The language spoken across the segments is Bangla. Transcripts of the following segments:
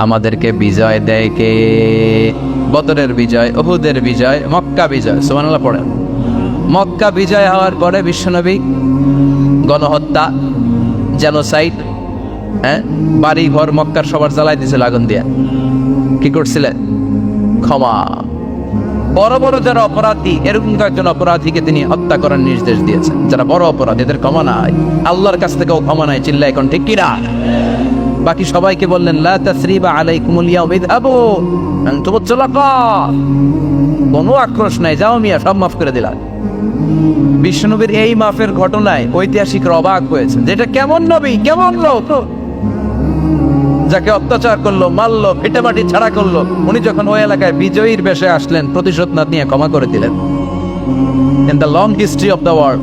আমাদেরকে বিজয় দেয় কে? বদরের বিজয় ওহুদের বিজয়, মক্কা বিজয়, সুবহানাল্লাহ পড়েন। মক্কা বিজয় হওয়ার পরে বিশ্বনবী গণহত্যা, জেনোসাইড হ্যাঁ? বাড়ি ঘর মক্কার সবার জ্বালাই দিয়েছিল আগুন দিয়ে। কি করছিলেন? ক্ষমা। বড় বড় যারা অপরাধী, এরকম কয়েকজন অপরাধীকে তিনি হত্যা করার নির্দেশ দিয়েছেন। যারা বড় অপরাধী, এদের ক্ষমা নাই। আল্লাহর কাছ থেকেও ক্ষমা নাই চিল্লা এখন ঠিক কিনা? বাকি সবাইকে বললেন লা তাসরিবা আলাইকুমুল ইয়াউম তুলাকা কোনো আক্রোশ নাই যাও মিয়া সব মাফ করে দিলাম। বিষ্ণুনবীর এই মাফের ঘটনায় ঐতিহাসিকরা অবাক হয়েছে। যেটা কেমন নবী কেমন লোক যাকে অত্যাচার করল মারলো ভিটেমাটি ছাড়া করল উনি যখন ওই এলাকায় বিজয়ীর বেশে আসলেন প্রতিশোধ না নিয়ে ক্ষমা করে দিলেন। In the long history of the world,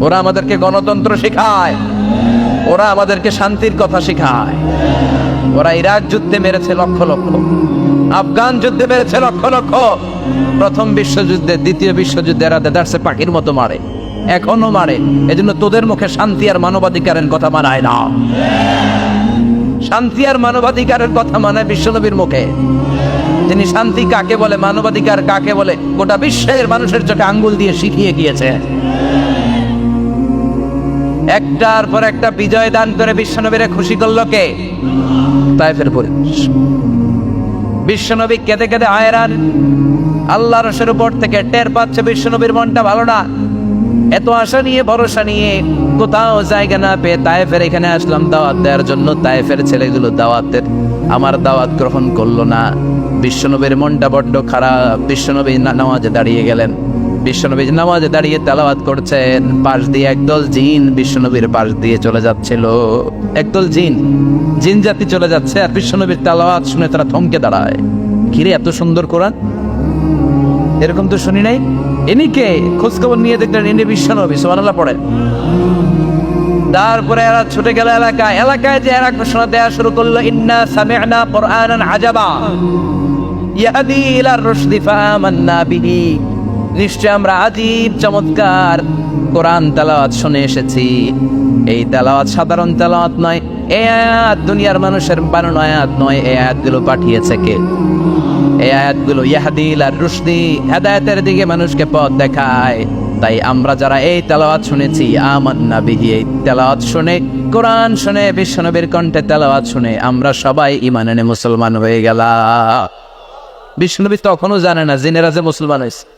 ওরা আমাদেরকে গণতন্ত্র শেখায়। ওরা আমাদেরকে শান্তির কথা শেখায়। ওরা ইরাক যুদ্ধে মেরেছে লক্ষ লক্ষ। আফগান যুদ্ধে মেরেছে লক্ষ লক্ষ। প্রথম বিশ্বযুদ্ধে, দ্বিতীয় বিশ্বযুদ্ধে এরা দেদারসে পাখির মতো মারে। এখনও মারে। এজন্য তোদের মুখে শান্তি আর মানবাধিকারের কথা মানায় না। শান্তি আর মানবাধিকারের কথা মানায় বিশ্বনবীর মুখে। তিনি শান্তি কাকে বলে, মানবাধিকার কাকে বলে, গোটা বিশ্বের মানুষের চোখে আঙ্গুল দিয়ে শিখিয়ে গিয়েছে একটার পর একটা বিজয় দান করে বিশ্বনবীরে খুশি করল কে? তাইফের পরিবেশ। বিশ্বনবী কেঁদে কেঁদে আয়রান আল্লাহ রসের উপর থেকে টের পাচ্ছে বিশ্বনবীর মনটা ভালো না। এত আশা নিয়ে, ভরসা নিয়ে কোথাও জায়গা না পেয়ে তায়েফের এখানে আসলাম দাওয়াত দেওয়ার জন্য। তায়েফের ছেলেগুলো দাওয়াতের আমার দাওয়াত গ্রহণ করল না। বিশ্বনবীর মনটা বড্ড খারাপ। বিশ্বনবী নামাজে দাঁড়িয়ে গেলেন। বিশ্বনবী নামাজে দাঁড়িয়ে তেলাওয়াত করছেন। পাশ দিয়ে একদল জিন বিশ্বনবীর পাশ দিয়ে চলে যাচ্ছিল। একদল জিন জিন জাতি চলে যাচ্ছে আর বিশ্বনবীর তেলাওয়াত শুনে তারা থমকে দাঁড়ায়। ঘিরে এত সুন্দর কোরআন? এরকম তো শুনি নাই? ইনি কে? খোঁজ খবর নিয়ে দেখলেন ইনি বিশ্বনবী, সুবহানাল্লাহ পড়ে। তারপরে এরা ছুটে গেল এলাকায়। এলাকায় যে এরা ঘোষণা দেওয়া শুরু করল, ইন্না সামি'না কুরআনান আজাবা। ইয়াহদি ইলা রুশদি ফাআমান্না বিহি। নিশ্চয় আমরা আজীব চমৎকার। কোরআন তেলাওয়াত শুনে এসেছি। এই তেলাওয়াত সাধারণ তেলাওয়াত নয়, এই আয়াত দুনিয়ার মানুষের বানানো আয়াত নয়, এই আয়াতগুলো পাঠিয়েছে কে? এই আয়াতগুলো ইয়াহাদিল আর রুশদি হেদায়েতের দিকে মানুষকে পথ দেখায়। তাই আমরা যারা এই তেলাওয়াত শুনেছি, আমান্না বিহি, এই তেলাওয়াত শুনে, কোরআন শুনে, বিশ্বনবীর কণ্ঠে তেলাওয়াত শুনে, আমরা সবাই ইমান মুসলমান হয়ে গেলাম। বিশ্বনবী তখনও জানে না, জিনেরা যে মুসলমান হয়েছে।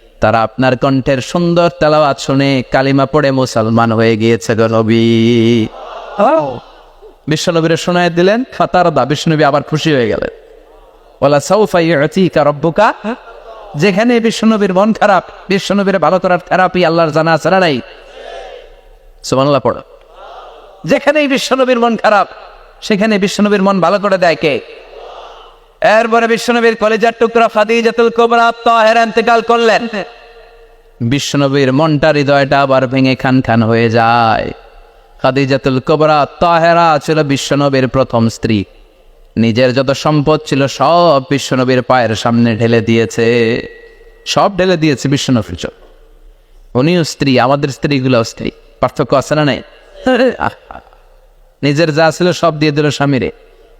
তারা আপনার কণ্ঠের সুন্দর তেলাওয়াত শুনে কালিমা পড়ে মুসলমান হয়ে গিয়েছে গো নবী। বিশ্বনবীরে শোনায় দিলেন ফাতারদা বিষ্ণুনবী আবার খুশি হয়ে গেলেন। ওলা সৌফা ইউতিকা রব্বুকা যেখানে বিশ্বনবীর মন খারাপ বিশ্বনবীর ভালো করার থেরাপি আল্লাহর জানা আছে না নাই? সুবহানাল্লাহ পড়ো। যেখানেই বিশ্বনবীর মন খারাপ সেখানে বিশ্বনবীর মন ভালো করে দেয় কে? এরপরে বিশ্বনবীর কলেজার টুকরা খাদিজাতুল কুবরা তাহেরা ইন্তেকাল করলেন। বিশ্বনবীর মনটা হৃদয়টা আবার ভেঙে খান খান হয়ে যায়। খাদিজাতুল কুবরা তাহেরা ছিল বিশ্বনবীর প্রথম স্ত্রী। নিজের যত সম্পদ ছিল সব বিশ্বনবীর পায়ের সামনে ঢেলে দিয়েছে। সব ঢেলে দিয়েছে বিশ্বনবীর জন্য। উনিও স্ত্রী, আমাদের স্ত্রীগুলো স্ত্রী। পার্থক্য আছে না নাই। নিজের যা ছিল সব দিয়ে দিল স্বামীরে।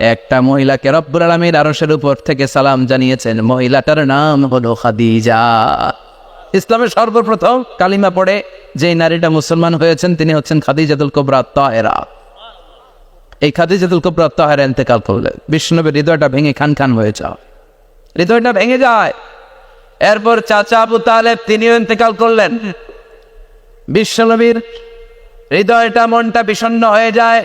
একটা মহিলাকে রব্বুল আলমীর আরসের উপর থেকে সালাম জানিয়েছেন। মহিলাটার নাম হলো খাদিজা। ইসলামের সর্বপ্রথম কালিমা পড়ে যে নারীটা মুসলমান হয়েছেন, তিনি হচ্ছেন খাদিজাতুল কোবরা তাহেরা এই খাদিজাতুল কোবরা তাহেরা ইন্তেকাল করলেন। বিষ্ণুনবীর হৃদয়টা ভেঙে খান খান হয়ে যাও হৃদয়টা ভেঙে যায়। এরপর চাচা আবু তালেব তিনিও ইন্তেকাল করলেন। বিশ্বনবীর হৃদয়টা মনটা বিষণ্ণ হয়ে যায়।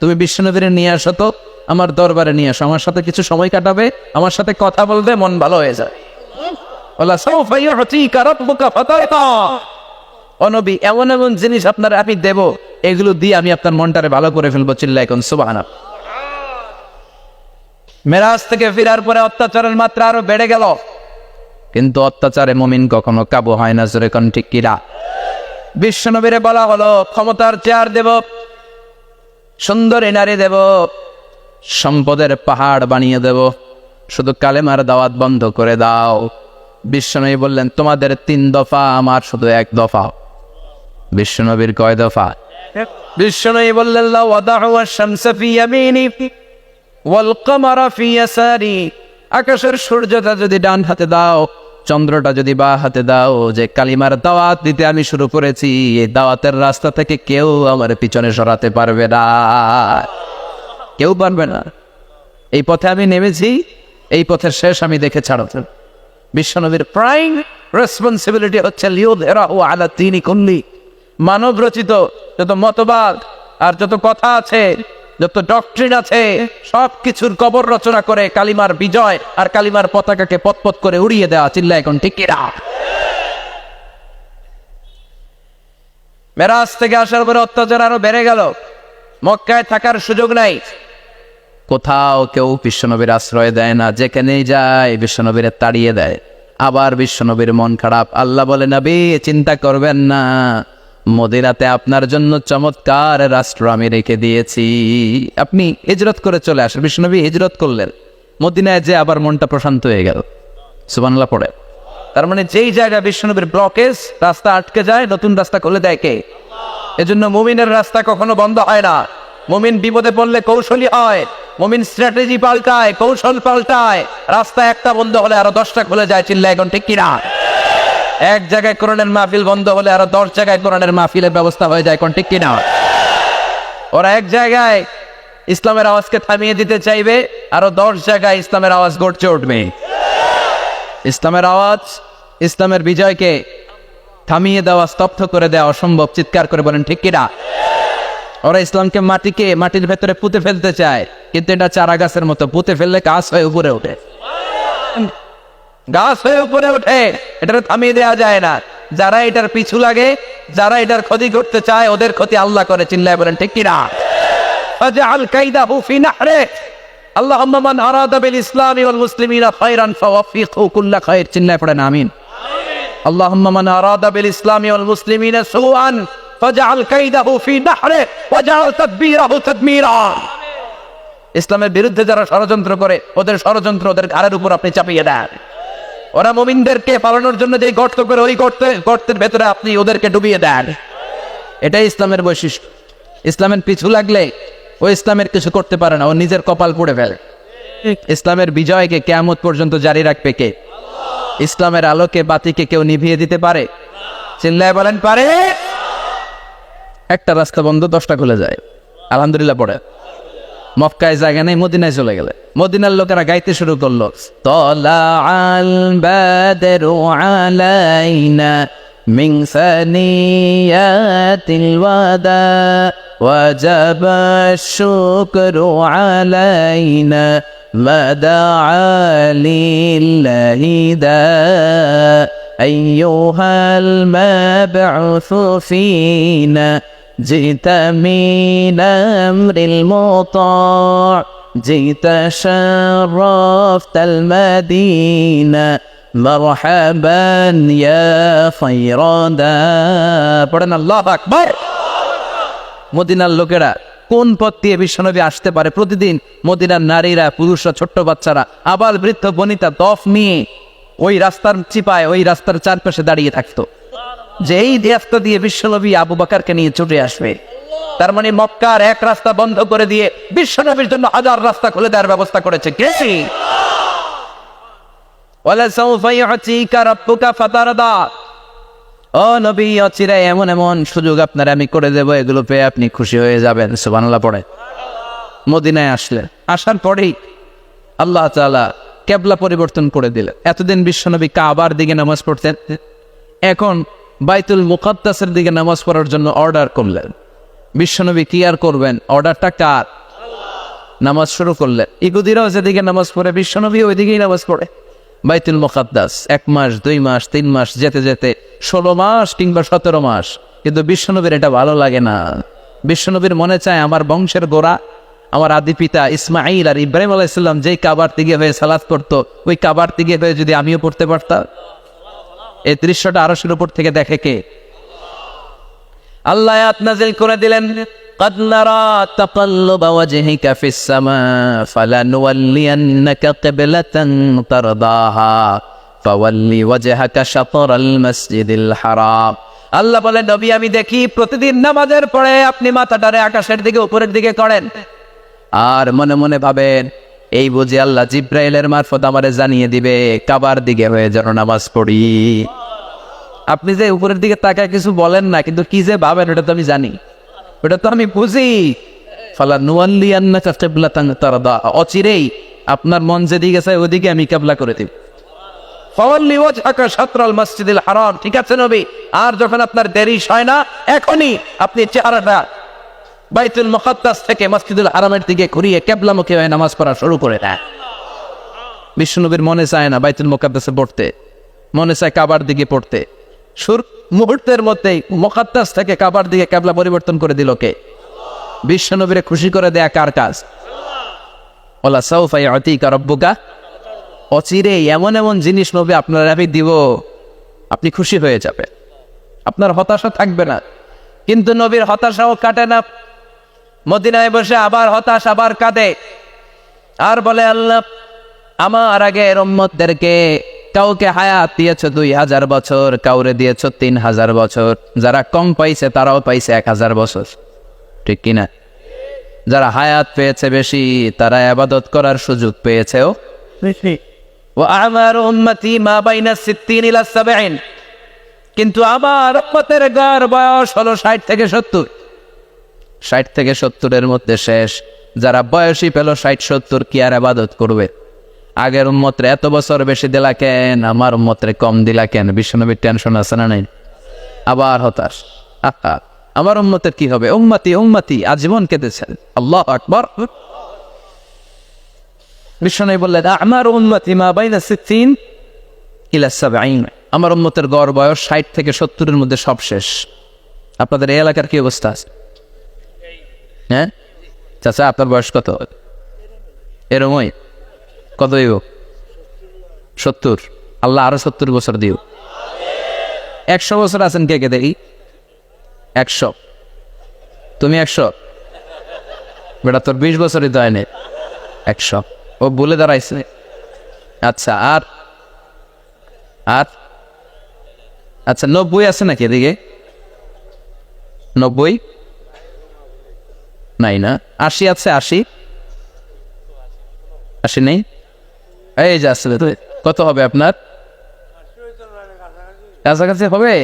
তুমি বিশ্বনবীর নিয়ে আসো তো, আমার দরবারে নিয়ে আসো। আমার সাথে কিছু সময় কাটাবে, আমার সাথে কথা বলবে, মন ভালো হয়ে যায় অনবী এমন আমি দেব, এগুলো দিয়ে আমি আপনার মনটারে ভালো করে ফেলব মেরাজ থেকে ফিরার পরে অত্যাচারের মাত্রা আরও বেড়ে গেল। কিন্তু অত্যাচারে মমিন কখনো কাবু হয় না, জোরে কোন ঠিক কিরা বিশ্বনবীরে বলা হলো, ক্ষমতার চেয়ার দেব সুন্দরী নারী দেব। সম্পদের পাহাড় বানিয়ে দেব। শুধু কালেমার দাওয়াত বন্ধ করে দাও। বিশ্বনবী বললেন, তোমাদের তিন দফা, আমার শুধু এক দফা। বিশ্বনবীর কয় দফা? বিশ্বনবী বললেন, লাউ ওয়াদাহু আশ-শামসা ফি ইয়ামিনি ওয়াল কামারা ফি ইয়াসারি। আকাশের সূর্যটা যদি ডান হাতে দাও চন্দ্রটা যদি বা হাতে দাও যে কালিমার দাওয়াত দিতে আমি শুরু করেছি, এই দাওয়াতের রাস্তা থেকে কেউ আমার পিছনে সরাতে পারবে না। কেউ পারবে না। এই পথে আমি নেমেছি, এই পথের শেষ আমি দেখে ছাড়াতে বিশ্বনবীর প্রাইম রেসপন্সিবিলিটি হচ্ছে লিওদ এরা ও আলা তিনি কুল্লি। মানব রচিত যত মতবাদ আর যত কথা আছে যত ডক্ট্রিন আছে সব কিছুর কবর রচনা করে কালিমার বিজয় আর কালিমার পতাকাকে পতপত করে উড়িয়ে দেওয়া চিল্লা এখন ঠিকিরা মেরাজ থেকে আসার পরে অত্যাচার আরও বেড়ে গেল। মক্কায় থাকার সুযোগ নাই। কোথাও কেউ বিশ্বনবীর আশ্রয় দেয় না, যেখানেই যায় বিশ্বনবীরে তাড়িয়ে দেয়। আবার বিশ্বনবীর মন খারাপ। আল্লাহ বলে, নবী, চিন্তা করবেন না। মদিনাতে আপনার জন্য চমৎকার রাষ্ট্র আমি রেখে দিয়েছি। আপনি হিজরত করে চলে আসেন। বিশ্বনবী হিজরত করলেন। মদিনায় যে আবার মনটা প্রশান্ত হয়ে গেল। সুবানলা পড়ে। তার মানে যেই জায়গা বিশ্বনবীর ব্লকেজ রাস্তা আটকে যায়, নতুন রাস্তা খুলে দেয় কে? এজন্য মুমিনের রাস্তা কখনো বন্ধ হয় না। মুমিন বিপদে পড়লে কৌশলী হয়। মুমিন স্ট্র্যাটেজি পাল্টায়, কৌশল পাল্টায়। রাস্তা একটা বন্ধ হলে আরও দশটা খুলে যায় চিল্লা এখন ঠিক কিনা? এক জায়গায় কোরআনের মাহফিল বন্ধ হলে আরও দশ জায়গায় কোরআনের মাহফিলের ব্যবস্থা হয়ে যায়, কোন ঠিক কিনা? ওরা এক জায়গায় ইসলামের আওয়াজকে থামিয়ে দিতে চাইবে, আরও দশ জায়গায় ইসলামের আওয়াজ গড়ছে উঠবে। ইসলামের আওয়াজ, ইসলামের বিজয়কে থামিয়ে দেওয়া, স্তব্ধ করে দেওয়া অসম্ভব, চিৎকার করে বলেন, ঠিক কিনা? ওরা ইসলামকে মাটিকে, মাটির ভেতরে পুঁতে ফেলতে চায়, কিন্তু এটা চারা গাছের মতো, পুঁতে ফেললে গাছ হয়ে উপরে ওঠে। গাছ হয়ে উপরে ওঠে এটা থামিয়ে দেওয়া যায় না। যারা এটার পিছু লাগে, যারা এটার ক্ষতি করতে চায়, ওদের ক্ষতি আল্লাহ করে, চিল্লায় বলেন, ঠিক কিনা? ফাজআল কাইদাহু ফি নাহরে। আল্লাহুম্মা মান আরাদা বিল ইসলামি ওয়াল মুসলিমিনা খায়রান ফাওয়াফিকহু কুল্লা খায়র। চিল্লায় পড়েন, আমিন। আল্লাহুম্মা মান আরাদা বিল ইসলামি ওয়াল মুসলিমিনা সুআন। ফাজআল কাইদাহু ফি নাহরে ওয়াজআল তাদবীরাহু তাদমীরা। ইসলামের বিরুদ্ধে যারা ষড়যন্ত্র করে, ওদের ষড়যন্ত্র ওদের ঘাড়ের উপর আপনি চাপিয়ে দেন। ওরা মুমিনদেরকে পালানোর জন্য যে গর্ত করে ওই গর্তে গর্তের ভেতরে আপনি ওদেরকে ডুবিয়ে দেন। এটাই ইসলামের বৈশিষ্ট্য। ইসলামের পিছু লাগলে ও ইসলামের কিছু করতে পারে না, ও নিজের কপাল পড়ে ফেলে। ইসলামের বিজয়কে কেয়ামত পর্যন্ত জারি রাখবে কে? ইসলামের আলোকে বাতিকে কেউ নিভিয়ে দিতে পারে? চিল্লায় বলেন, পারে। একটা রাস্তা বন্ধ, দশটা খুলে যায়। আলহামদুলিল্লাহ, পড়ে। মক্কায় জায়গা নেই মদিনায় চলে গেলে মদিনার লোকেরা গাইতে শুরু করলো তলা আল বাদরু আলাইনা মিন সানিয়াতিল ওয়াদা وجب الشكر علينا ما دعا لله دا أيها المبعوث فينا جئت من أمر المطاع جئت شرفت المدينة مرحبا يا خير دا পড়েন আল্লাহ আকবার মদিনার লোকেরা কোন পথ দিয়ে বিশ্বনবী আসতে পারে প্রতিদিন মদিনার নারীরা পুরুষরা ছোট্ট বাচ্চারা আবার বৃদ্ধ বনিতা দফ নিয়ে ওই রাস্তার চিপায় ওই রাস্তার চারপাশে দাঁড়িয়ে থাকতো যে এই রাস্তা দিয়ে বিশ্বনবী আবু বাকারকে নিয়ে চলে আসবে। তার মানে মক্কার এক রাস্তা বন্ধ করে দিয়ে বিশ্বনবীর জন্য হাজার রাস্তা খুলে দেওয়ার ব্যবস্থা করেছে কেসি ও নবী অচিরাই এমন এমন সুযোগ আপনার আমি করে দেবো, এগুলো পেয়ে আপনি খুশি হয়ে যাবেন সুবানাল্লাহ পড়ে। মদিনায় আসলে, আসার পরেই আল্লাহ তালা কেবলা পরিবর্তন করে দিলেন। এতদিন বিশ্বনবী কাবার দিকে নামাজ পড়তেন, এখন বাইতুল মুকাদ্দাসের দিকে নামাজ পড়ার জন্য অর্ডার করলেন। বিশ্বনবী কি আর করবেন? অর্ডারটা কার? নামাজ শুরু করলেন। ইহুদিরাও যেদিকে নামাজ পড়ে বিশ্বনবী ওইদিকেই নামাজ পড়ে। বাইতুল মুকাদ্দাস এক মাস, দুই মাস, তিন মাস যেতে যেতে ষোলো মাস কিংবা সতেরো মাস, কিন্তু বিশ্বনবীর এটা ভালো লাগে না। বিশ্বনবীর মনে চায়, আমার বংশের গোড়া, আমার আদি পিতা ইসমাইল আর ইব্রাহিম আলাইসাল্লাম যেই কাবার দিকে হয়ে সালাদ করতো ওই কাবার দিকে হয়ে যদি আমিও পড়তে পারতাম। এই দৃশ্যটা আরশের উপর থেকে দেখে কে আল্লাহ আয়াত নাজিল করে দিলেন قد نرى تقلب وجهك في السماء فلنولينك قبلة ترضاها فول وجهك شطر المسجد الحرام আল্লাহ বলে নবী আমি দেখি প্রতিদিন নামাজের পরে আপনি মাথাটারে আকাশের দিকে উপরের দিকে করেন আর মনে মনে ভাবেন এই বুঝি আল্লাহ জিব্রাইলের মারফত আমারে জানিয়ে দিবে, কাবার দিকে হয়ে যেন নামাজ পড়ি। আপনি যে উপরের দিকে তাকায় কিছু বলেন না, কিন্তু কি যে ভাবেন ওটা তো আমি জানি। ওটা তো আমি বুঝি। ফালা নুয়াল্লি আন্না কাবলা তারদা। অচিরেই আপনার মন যেদিকে আছে ওদিকে আমি কাবলা করে দিব। ফাওয়াল্লি ওয়াজহাকা শাতরাল মসজিদিল হারাম। ঠিক আছে নবী, আর যখন আপনার দেরি হয় না, এখনই আপনি চেহারাটা বাইতুল মুকাদ্দাস থেকে মসজিদুল হারামের দিকে ঘুরিয়ে কেবলামুখী হয়ে নামাজ পড়া শুরু করে দেয়। বিষ্ণুনবীর মনে চায় না বাইতুল মুকাদ্দাসে পড়তে। মনে চায় কাবার দিকে পড়তে। সুর মুহূর্তের মধ্যেই মোকাদ্দাস থেকে কাবার দিকে ক্যাবলা পরিবর্তন করে দিল কে? বিশ্বনবীরে খুশি করে দেয়া কার কাজ? ওলা সৌফাই অতিকা রব্বুকা। অচিরে এমন এমন জিনিস নবী আপনার আমি দিব, আপনি খুশি হয়ে যাবে আপনার হতাশা থাকবে না। কিন্তু নবীর হতাশাও কাটে না। মদিনায় বসে আবার হতাশ, আবার কাঁদে। আর বলে, আল্লাহ, আমার আগে রম্মতদেরকে কাউকে হায়াত দিয়েছ দুই হাজার বছর, কাউরে দিয়েছ তিন হাজার বছর। যারা কম পাইছে, তারাও পাইছে এক হাজার বছর। ঠিক কিনা? যারা হায়াত পেয়েছে বেশি, তারা আবাদত করার সুযোগ পেয়েছেও ও আমার উম্মতি মা বাইনা সাবঈন। কিন্তু আমার উম্মতের গার বয়স হলো ষাট থেকে সত্তর। ষাট থেকে সত্তরের মধ্যে শেষ। যারা বয়সী পেল ষাট, সত্তর, কি আর আবাদত করবে? আগের উম্মতরে এত বছর বেশি দিলা কেন? আমার উম্মতরে কম দিলা কেন? বিশ্বনবীর টেনশন আছে না নাই? আবার হতাশ। আহা, আমার উম্মতের কি হবে? উম্মতি উম্মতি, আজীবন কেঁদেছেন। আল্লাহ আকবর। বিশ্বনবী বললেন, আমার উম্মতি মা বাইনা সিদ্দিন সাবঈন। আমার উম্মতের গড় বয়স ষাট থেকে সত্তরের মধ্যে সব শেষ। আপনাদের এই এলাকার কি অবস্থা আছে? হ্যাঁ? চাচা, আপনার বয়স কত? এরমই কত হইব সত্তর। আল্লাহ আরও সত্তর বছর দিও। একশো বছর আছেন কে কে দেখি? একশো। তুমি একশো? বেটা, তোর বিশ বছরই তো হয়নি একশো। ও বলে দাঁড়াইছে। আচ্ছা আর? আর? আচ্ছা নব্বই আছে নাকি এদিকে? নব্বই? নাই না? আশি আছে, আশি। আশি নেই? এই যে আসলে কত হবে আপনার? কাছাকাছি হবে?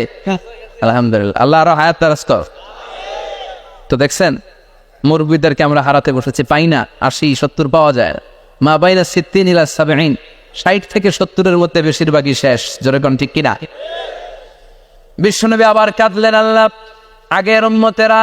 আলহামদুলিল্লাহ। আল্লাহ আরও হায়াত তারাস তো দেখছেন, মুরব্বীদেরকে আমরা হারাতে বসেছি, পাই না, আশি, সত্তর পাওয়া যায়। মা বাইনা সিদ্দিন ইলা সাবেইন ষাট থেকে সত্তরের মধ্যে বেশিরভাগই শেষ। যেরকম ঠিক কিনা? বিশ্বনবী আবার কাঁদলেন, আল্লাহ, আগের উম্মতেরা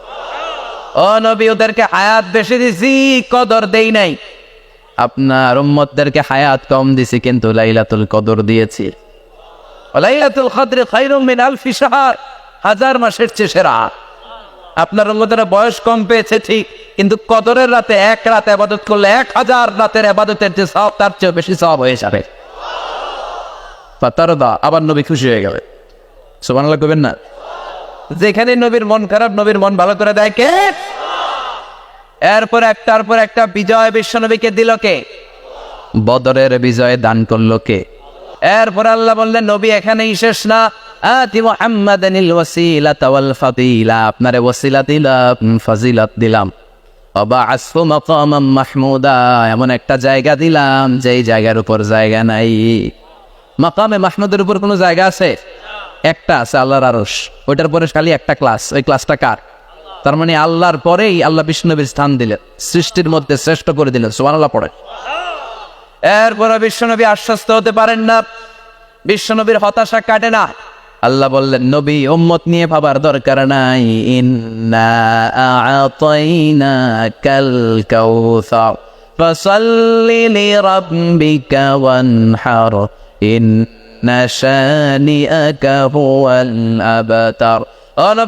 ও নবী, ওদেরকে হায়াত বেশি দিছি, কদর দেই নাই। আপনার উম্মতদেরকে হায়াত কম দিছি, কিন্তু লাইলাতুল কদর দিয়েছি। লাইলাতুল কদর খায়রুম মিন আলফি শাহর, হাজার মাসের চেয়ে সেরা। আপনার উম্মতেরা বয়স কম পেয়েছে, ঠিক, কিন্তু কদরের রাতে এক রাত আবাদত করলে এক হাজার রাতের আবাদতের যে সব তার চেয়ে বেশি সব হয়ে যাবে। তার দা আবার নবী খুশি হয়ে গেবে সুবহানাল্লাহ কবেন না? যেখানে নবীর মন খারাপ, নবীর মন ভালো করে দেয় কে? এরপর একটার পর একটা, বিজয় বিশ্বনবীকে দিল কে? বদরের বিজয়ে দান করল কে? এরপর আল্লাহ বললেন, নবী, এখানেই শেষ না। আপনারে ওয়াসিলা দিলাম, ফাজিলাত দিলাম। মাহমুদা। এমন একটা জায়গা দিলাম, যেই জায়গার উপর জায়গা নাই। মাকামে মাহমুদের উপর কোনো জায়গা আছে? একটা আছে আল্লাহর আরস ওইটার পরে খালি একটা ক্লাস ওই ক্লাসটা কার? তার মানে আল্লাহর পরেই আল্লাহ বিষ্ণুবীর স্থান দিলেন। সৃষ্টির মধ্যে শ্রেষ্ঠ করে দিলেন, সুবহানাল্লাহ পড়ে। এরপরে বিশ্বনবী আশ্বস্ত হতে পারেন না। বিশ্বনবীর হতাশা কাটে না। আল্লাহ বললেন, নবী, উম্মত নিয়ে ভাবার দরকার নাই। ইন্না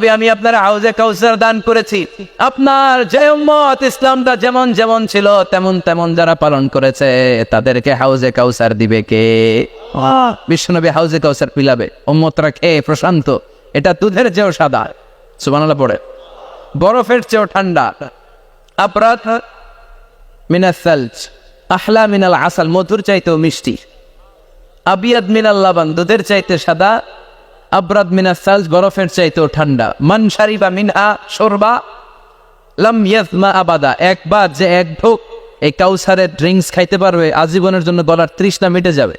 আমি আপনার হাউজে কাউসার দান করেছি। আপনার যে উম্মত ইসলামটা যেমন যেমন ছিল তেমন তেমন যারা পালন করেছে তাদেরকে হাউজে কাউসার দিবে কে? বিশ্বনবী হাউজে কাউসার পিলাবে। উম্মতরা খেয়ে প্রশান্ত। এটা দুধের চেয়েও সাদা। সুবহানাল্লাহ পড়ে। বরফের চেয়েও ঠান্ডা। আপরাত মিনাস আহলা মিনাল আসাল। মধুর চাইতেও মিষ্টি। আবিয়াদ মিনাল লাবান দুধের চাইতে সাদা, আব্রাদ মিনা সালজ বরফের চাইতেও ঠান্ডা। মান শারিবা মিনহা সরবা লাম ইয়াজমা আবাদা। একবার যে এক ঢোক, এই কাউসারের ড্রিঙ্কস খাইতে পারবে, আজীবনের জন্য গলার তৃষ্ণা মিটে যাবে।